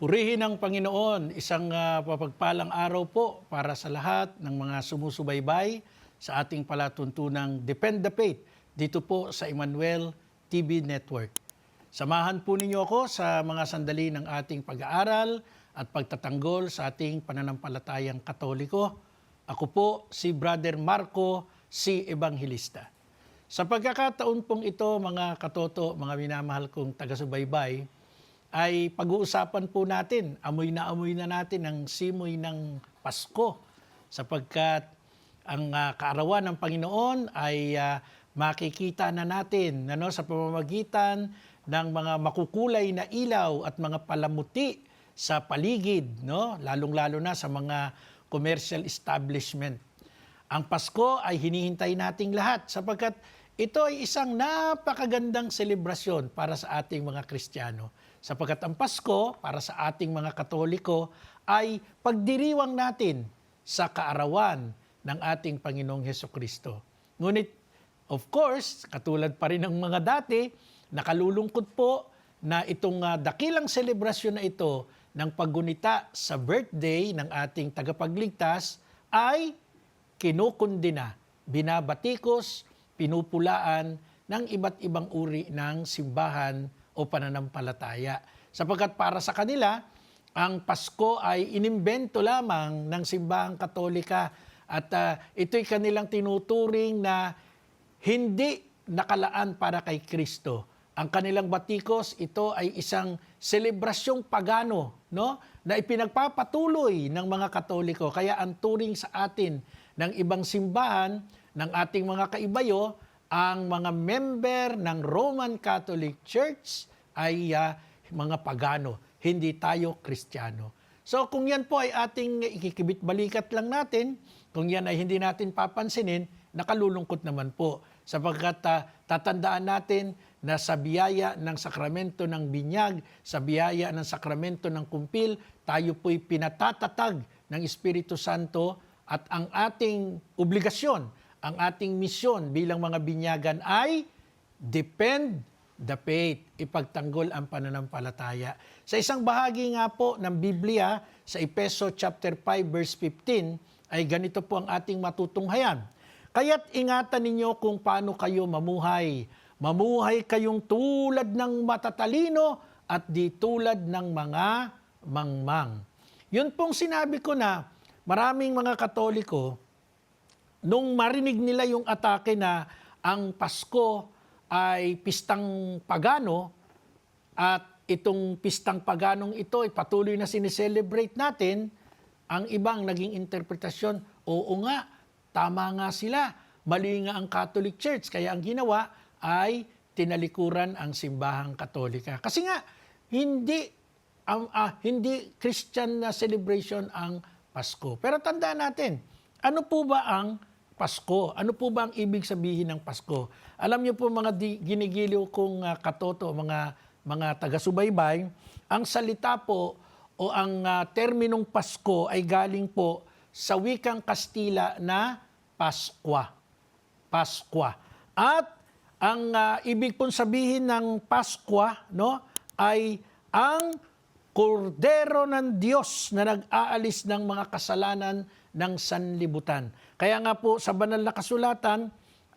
Purihin ang Panginoon, isang ah, papagpalang araw po para sa lahat ng mga sumusubaybay sa ating palatuntunang Depend the Faith dito po sa Emmanuel TV Network. Samahan po ninyo ako sa mga sandali ng ating pag-aaral at pagtatanggol sa ating pananampalatayang katoliko. Ako po si Brother Marco, si Evangelista. Sa pagkakataon pong ito, mga katoto, mga minamahal kong taga-subaybay, ay pag-uusapan po natin, amoy na amoy na natin ang simoy ng Pasko sapagkat ang ah, kaarawan ng Panginoon ay ah, makikita na natin ano, sa pamamagitan ng mga makukulay na ilaw at mga palamuti sa paligid, no? lalong-lalo na sa mga commercial establishment. Ang Pasko ay hinihintay nating lahat sapagkat ito ay isang napakagandang selebrasyon para sa ating mga Kristiyano. Sapagkat ang Pasko para sa ating mga Katoliko ay pagdiriwang natin sa kaarawan ng ating Panginoong Heso Kristo. Ngunit, of course, katulad pa rin ng mga dati, nakalulungkot po na itong ah, dakilang selebrasyon na ito ng paggunita sa birthday ng ating tagapagligtas ay kinukundina, binabatikos, pinupulaan ng iba't ibang uri ng simbahan o pananampalataya. Sapagkat para sa kanila, ang Pasko ay inimbento lamang ng simbahang katolika at ah, ito'y kanilang tinuturing na hindi nakalaan para kay Kristo. Ang kanilang batikos, ito ay isang selebrasyong pagano, no? Na ipinagpapatuloy ng mga Katoliko. Kaya ang turing sa atin ng ibang simbahan, ng ating mga kaibayo, ang mga member ng Roman Catholic Church ay ah, mga pagano, hindi tayo Kristiyano. So kung yan po ay ating ikikibit balikat lang natin, kung yan ay hindi natin papansinin, nakalulungkot naman po. Sapagkat ah, tatandaan natin na sa biyaya ng sakramento ng binyag, sa biyaya ng sakramento ng kumpil, tayo po'y pinatatatag ng Espiritu Santo at ang ating obligasyon, ang ating misyon bilang mga binyagan ay depend the faith, ipagtanggol ang pananampalataya. Sa isang bahagi nga po ng Biblia, sa Epeso chapter 5 verse 15, ay ganito po ang ating matutunghayan. Kaya't ingatan ninyo kung paano kayo mamuhay. Mamuhay kayong tulad ng matatalino at di tulad ng mga mangmang. Yun pong sinabi ko na maraming mga katoliko, nung marinig nila yung atake na ang Pasko ay pistang pagano at itong pistang paganong ito ay patuloy na sineselebrate natin, ang ibang naging interpretasyon, oo nga, tama nga sila, mali nga ang Catholic Church. Kaya ang ginawa ay tinalikuran ang simbahang katolika. Kasi nga, hindi, ang ah, hindi Christian na celebration ang Pasko. Pero tandaan natin, ano po ba ang Pasko? Ano po ba ang ibig sabihin ng Pasko? Alam niyo po mga di, ginigiliw kong ah, katoto, mga mga taga-subaybay, ang salita po o ang ah, terminong Pasko ay galing po sa wikang Kastila na Paskwa. Paskwa. At ang ah, ibig pong sabihin ng Paskwa no ay ang kordero ng Diyos na nag-aalis ng mga kasalanan ng sanlibutan. Kaya nga po sa banal na kasulatan,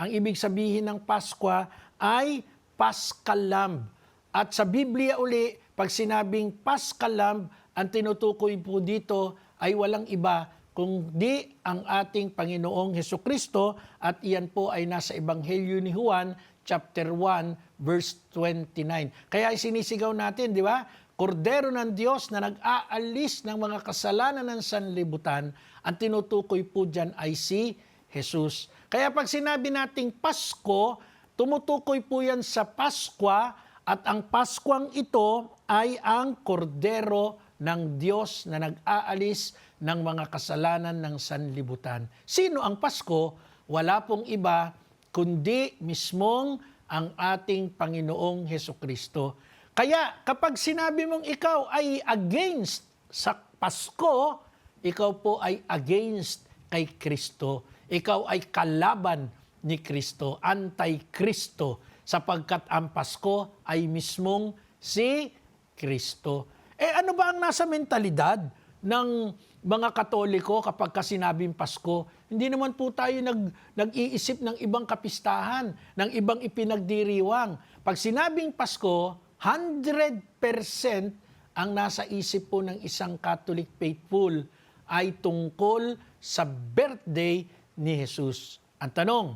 ang ibig sabihin ng Paskwa ay Paschal Lamb. At sa Biblia uli, pag sinabing Paschal Lamb, ang tinutukoy po dito ay walang iba kundi ang ating Panginoong Heso Kristo at iyan po ay nasa Ebanghelyo ni Juan chapter 1 verse 29. Kaya ay sinisigaw natin, di ba? Kordero ng Diyos na nag-aalis ng mga kasalanan ng sanlibutan, ang tinutukoy po dyan ay si Jesus. Kaya pag sinabi nating Pasko, tumutukoy po yan sa Paskwa at ang Paskwang ito ay ang kordero ng Diyos na nag-aalis ng mga kasalanan ng sanlibutan. Sino ang Pasko? Wala pong iba kundi mismong ang ating Panginoong Heso Kristo. Kaya kapag sinabi mong ikaw ay against sa Pasko, ikaw po ay against kay Kristo. Ikaw ay kalaban ni Kristo, anti-Kristo, sapagkat ang Pasko ay mismong si Kristo. Eh ano ba ang nasa mentalidad ng mga Katoliko kapag ka sinabing Pasko? Hindi naman po tayo nag, nag-iisip ng ibang kapistahan, ng ibang ipinagdiriwang. Pag sinabing Pasko, 100% ang nasa isip po ng isang Catholic faithful ay tungkol sa birthday ni Jesus. Ang tanong,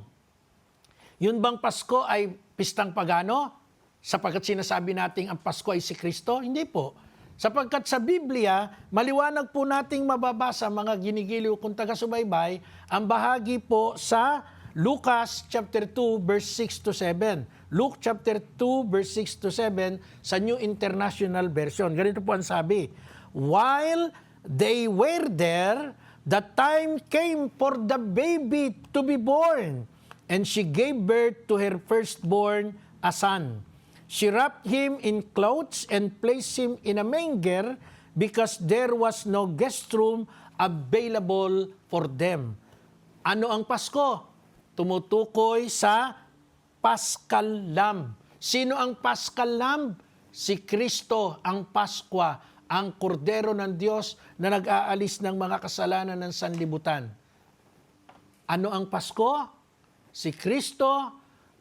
yun bang Pasko ay pistang pagano? Sapagkat sinasabi nating ang Pasko ay si Kristo? Hindi po. Sapagkat sa Biblia, maliwanag po nating mababasa mga ginigiliw kung taga-subaybay, ang bahagi po sa Lucas chapter 2 verse 6 to 7. Luke chapter 2 verse 6 to 7 sa New International Version. Ganito po ang sabi. While they were there, the time came for the baby to be born. And she gave birth to her firstborn, a son. She wrapped him in clothes and placed him in a manger because there was no guest room available for them. Ano ang Pasko? Tumutukoy sa Paschal Lamb. Sino ang Paschal Lamb? Si Kristo ang Paskwa, ang kordero ng Diyos na nag-aalis ng mga kasalanan ng sanlibutan. Ano ang Pasko? Si Kristo,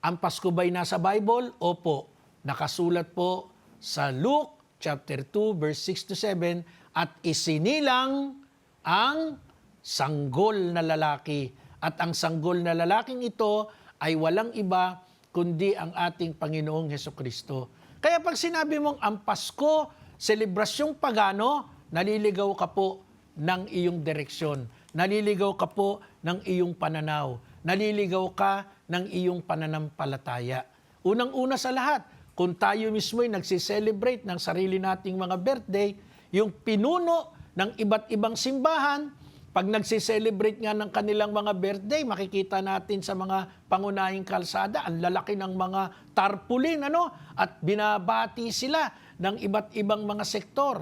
ang Pasko ba'y nasa Bible? Opo. Nakasulat po sa Luke chapter 2 verse 6 to 7 at isinilang ang sanggol na lalaki. At ang sanggol na lalaking ito ay walang iba kundi ang ating Panginoong Heso Kristo. Kaya pag sinabi mong ang Pasko, selebrasyong pagano, naliligaw ka po ng iyong direksyon. Naliligaw ka po ng iyong pananaw. Naliligaw ka ng iyong pananampalataya. Unang-una sa lahat, kung tayo mismo ay nagsiselebrate ng sarili nating mga birthday, yung pinuno ng iba't ibang simbahan, pag nagsiselebrate nga ng kanilang mga birthday, makikita natin sa mga pangunahing kalsada, ang lalaki ng mga tarpaulin, ano? At binabati sila ng iba't ibang mga sektor.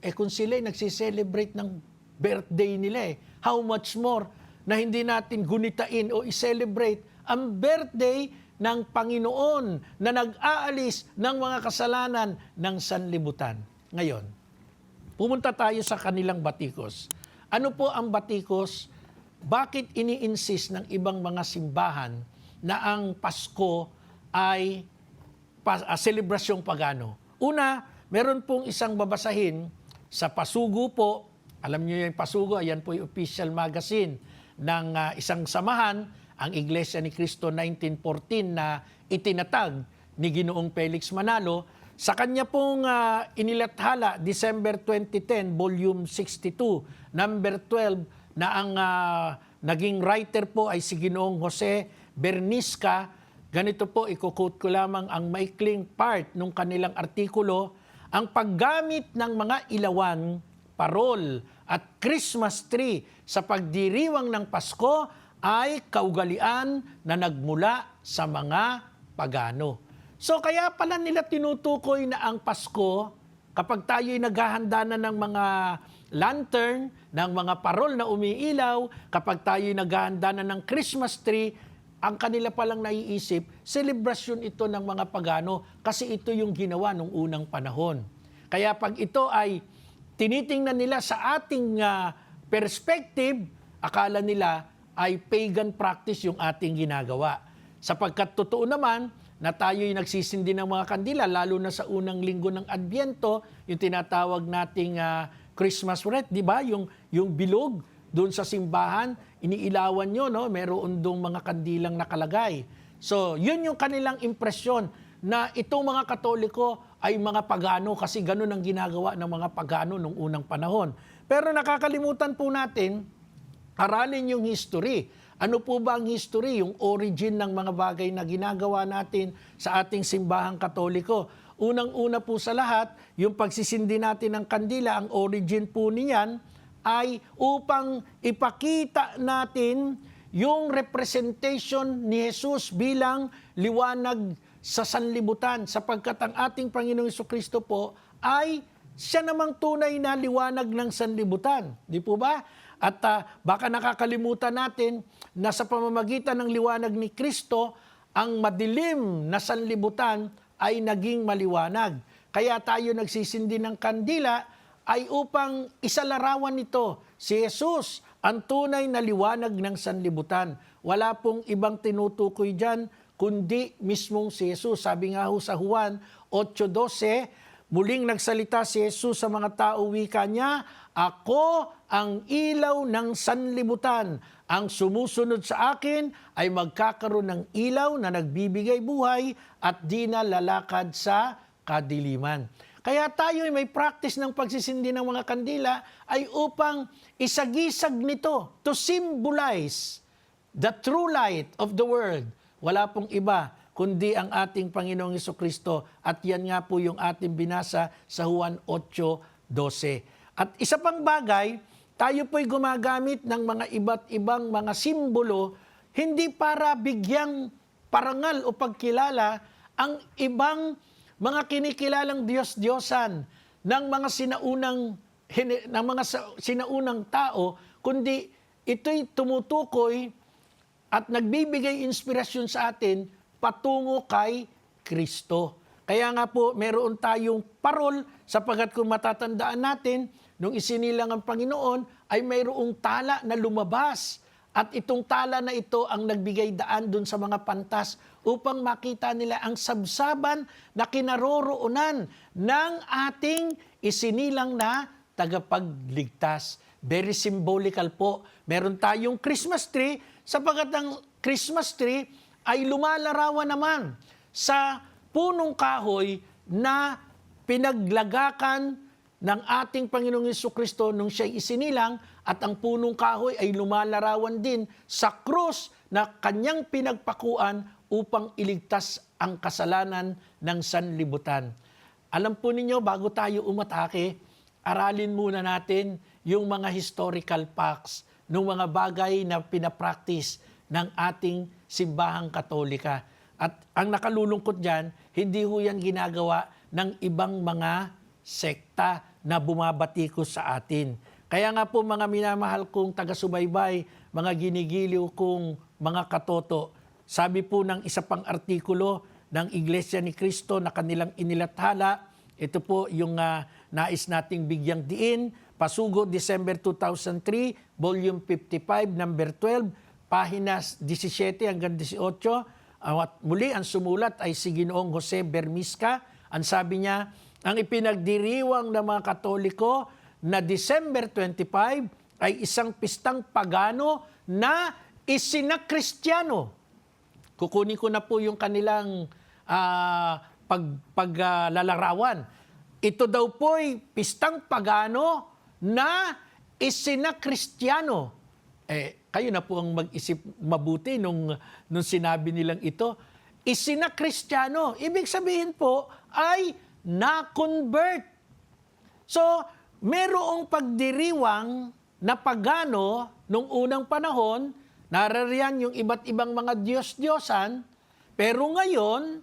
Eh kung sila ay nagsiselebrate ng birthday nila eh, how much more na hindi natin gunitain o i-celebrate ang birthday ng Panginoon na nag-aalis ng mga kasalanan ng sanlibutan. Ngayon, pumunta tayo sa kanilang batikos. Ano po ang batikos? Bakit ini-insist ng ibang mga simbahan na ang Pasko ay pa, uh, selebrasyong pagano? Una, meron pong isang babasahin sa Pasugo po. Alam niyo yung Pasugo, ayan po yung official magazine ng uh, isang samahan, ang Iglesia ni Cristo 1914 na itinatag ni Ginoong Felix Manalo sa kanya pong uh, inilathala, December 2010, volume 62, number 12, na ang uh, naging writer po ay si Ginoong Jose Bernisca. Ganito po, ikukot ko lamang ang maikling part ng kanilang artikulo. Ang paggamit ng mga ilawan, parol at Christmas tree sa pagdiriwang ng Pasko ay kaugalian na nagmula sa mga pagano. So kaya pala nila tinutukoy na ang Pasko, kapag tayo ay naghahanda na ng mga lantern, ng mga parol na umiilaw, kapag tayo ay naghahanda na ng Christmas tree, ang kanila palang naiisip, selebrasyon ito ng mga pagano kasi ito yung ginawa nung unang panahon. Kaya pag ito ay tinitingnan nila sa ating uh, perspective, akala nila ay pagan practice yung ating ginagawa. Sapagkat totoo naman, na tayo'y nagsisindi ng mga kandila, lalo na sa unang linggo ng Adbyento, yung tinatawag nating uh, Christmas wreath, di ba? Yung, yung bilog doon sa simbahan, iniilawan nyo, no? meron doong mga kandilang nakalagay. So, yun yung kanilang impresyon na itong mga katoliko ay mga pagano kasi ganun ang ginagawa ng mga pagano nung unang panahon. Pero nakakalimutan po natin, aralin yung history ano po ba ang history, yung origin ng mga bagay na ginagawa natin sa ating simbahang katoliko? Unang-una po sa lahat, yung pagsisindi natin ng kandila, ang origin po niyan ay upang ipakita natin yung representation ni Jesus bilang liwanag sa sanlibutan sapagkat ang ating Panginoong Kristo po ay siya namang tunay na liwanag ng sanlibutan. Di po ba? At uh, baka nakakalimutan natin na sa pamamagitan ng liwanag ni Kristo, ang madilim na sanlibutan ay naging maliwanag. kaya tayo nagsisindi ng kandila ay upang isalarawan nito si Jesus, ang tunay na liwanag ng sanlibutan. Wala pong ibang tinutukoy dyan, kundi mismong si Jesus. Sabi nga ho sa Juan 8.12, muling nagsalita si Jesus sa mga tao, wika niya, Ako ang ilaw ng sanlibutan. Ang sumusunod sa akin ay magkakaroon ng ilaw na nagbibigay buhay at di na lalakad sa kadiliman. Kaya tayo ay may practice ng pagsisindi ng mga kandila ay upang isagisag nito to symbolize the true light of the world. Wala pong iba kundi ang ating Panginoong Heso Kristo at yan nga po yung ating binasa sa Juan 8.12. At isa pang bagay, tayo po'y gumagamit ng mga iba't ibang mga simbolo hindi para bigyang parangal o pagkilala ang ibang mga kinikilalang Diyos-Diyosan ng mga sinaunang ng mga sinaunang tao kundi ito'y tumutukoy at nagbibigay inspirasyon sa atin patungo kay Kristo. Kaya nga po, meron tayong parol sapagat kung matatandaan natin, nung isinilang ang Panginoon, ay mayroong tala na lumabas. At itong tala na ito ang nagbigay daan dun sa mga pantas upang makita nila ang sabsaban na kinaroroonan ng ating isinilang na tagapagligtas. Very symbolical po. Meron tayong Christmas tree sapagat ang Christmas tree ay lumalarawan naman sa punong kahoy na pinaglagakan ng ating Panginoong Yesu Kristo nung siya'y isinilang at ang punong kahoy ay lumalarawan din sa krus na kanyang pinagpakuan upang iligtas ang kasalanan ng sanlibutan. Alam po ninyo, bago tayo umatake, aralin muna natin yung mga historical facts ng mga bagay na pinapractice ng ating simbahang katolika. At ang nakalulungkot dyan, hindi ho yan ginagawa ng ibang mga sekta na bumabatikos sa atin. Kaya nga po mga minamahal kong taga-subaybay, mga ginigiliw kong mga katoto, sabi po ng isa pang artikulo ng Iglesia ni Cristo na kanilang inilathala, ito po yung ah, nais nating bigyang diin, Pasugo, December 2003, Volume 55, Number 12, Pahinas 17 hanggang 18. Ah, At muli, ang sumulat ay si Ginoong Jose Bermisca. Ang sabi niya, ang ipinagdiriwang ng mga Katoliko na December 25 ay isang pistang pagano na isinakristyano. Kukunin ko na po yung kanilang pag, paglalarawan. Ito daw po'y pistang pagano na isinakristyano. Eh, kayo na po ang mag-isip mabuti nung, nung sinabi nilang ito. Isinakristyano. Ibig sabihin po ay na-convert. So, merong pagdiriwang na pagano nung unang panahon, narariyan yung iba't ibang mga Diyos-Diyosan, pero ngayon,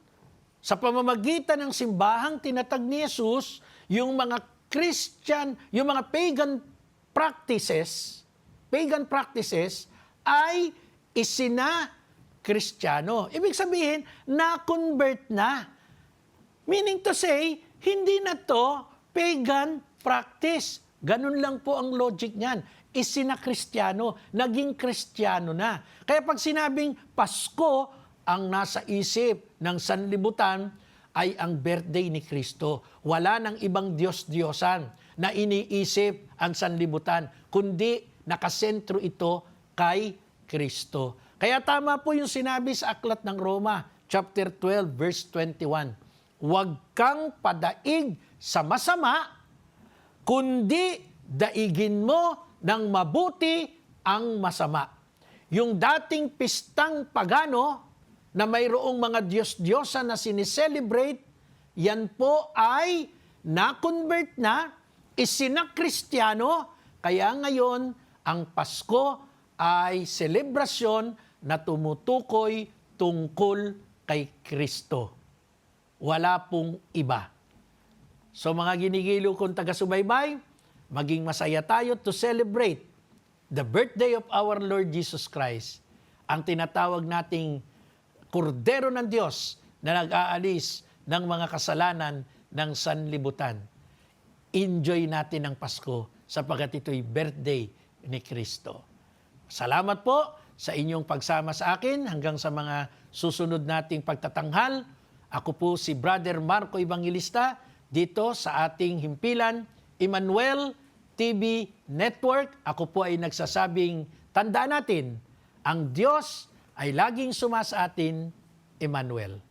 sa pamamagitan ng simbahang tinatag ni Jesus, yung mga Christian, yung mga pagan practices, pagan practices ay isina Kristiyano. Ibig sabihin, na-convert na. Meaning to say, hindi na to pagan practice. Ganun lang po ang logic niyan. Isina-Kristiyano, naging Kristiyano na. Kaya pag sinabing Pasko, ang nasa isip ng sanlibutan ay ang birthday ni Kristo. Wala ng ibang Diyos-Diyosan na iniisip ang sanlibutan, kundi nakasentro ito kay Kristo. Kaya tama po yung sinabi sa Aklat ng Roma, chapter 12, verse 21. Huwag kang padaig sa masama, kundi daigin mo ng mabuti ang masama. Yung dating pistang pagano na mayroong mga Diyos-Diyosa na sineselebrate, yan po ay na-convert na, isinakristyano, kaya ngayon ang Pasko ay selebrasyon na tumutukoy tungkol kay Kristo. Wala pong iba. So mga ginigilo kong taga-subaybay, maging masaya tayo to celebrate the birthday of our Lord Jesus Christ, ang tinatawag nating Kordero ng Diyos na nag-aalis ng mga kasalanan ng sanlibutan. Enjoy natin ang Pasko sapagkat ito'y birthday ni Kristo. Salamat po sa inyong pagsama sa akin hanggang sa mga susunod nating pagtatanghal. Ako po si Brother Marco Evangelista dito sa ating himpilan, Emmanuel TV Network. Ako po ay nagsasabing, tandaan natin, ang Diyos ay laging suma sa atin, Emmanuel.